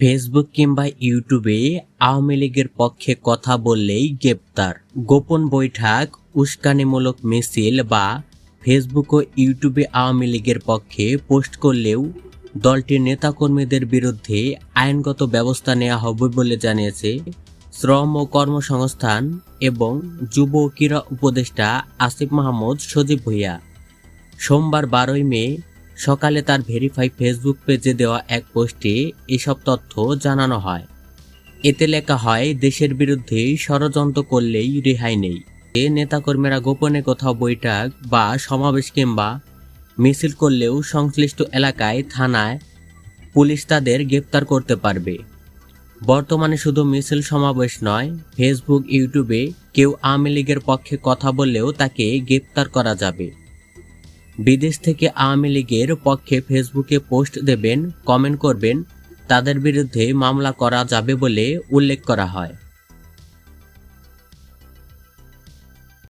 Facebook কিংবা ইউটিউবে আওয়ামী লীগের পক্ষে কথা বললেই গ্রেপ্তার। গোপন বৈঠক, উস্কানিমূলক মিছিল বা ফেসবুক ও ইউটিউবে আওয়ামী লীগের পক্ষে পোস্ট করলেও দলটির নেতাকর্মীদের বিরুদ্ধে আইনগত ব্যবস্থা নেওয়া হবে বলে জানিয়েছে শ্রম ও কর্মসংস্থান এবং যুব ক্রীড়া উপদেষ্টা আসিফ মাহমুদ সজীব ভুইয়া। সোমবার বারোই মে সকালে তার ভেরিফাই ফেসবুক পেজে দেওয়া এক পোস্টে এসব তথ্য জানানো হয়। এতে লেখা হয়, দেশের বিরুদ্ধে ষড়যন্ত্র করলেই রেহাই নেই। এ নেতাকর্মীরা গোপনে কোথাও বৈঠক বা সমাবেশ কিংবা মিছিল করলেও সংশ্লিষ্ট এলাকায়, থানায় পুলিশ তাদের গ্রেপ্তার করতে পারবে। বর্তমানে শুধু মিছিল সমাবেশ নয় ফেসবুক ইউটিউবে কেউ আওয়ামী লীগের পক্ষে কথা বললেও তাকে গ্রেপ্তার করা যাবে। বিদেশ থেকে আওয়ামী লীগের পক্ষে ফেসবুকে পোস্ট দেবেন, কমেন্ট করবেন, তাদের বিরুদ্ধে মামলা করা যাবে বলে উল্লেখ করা হয়।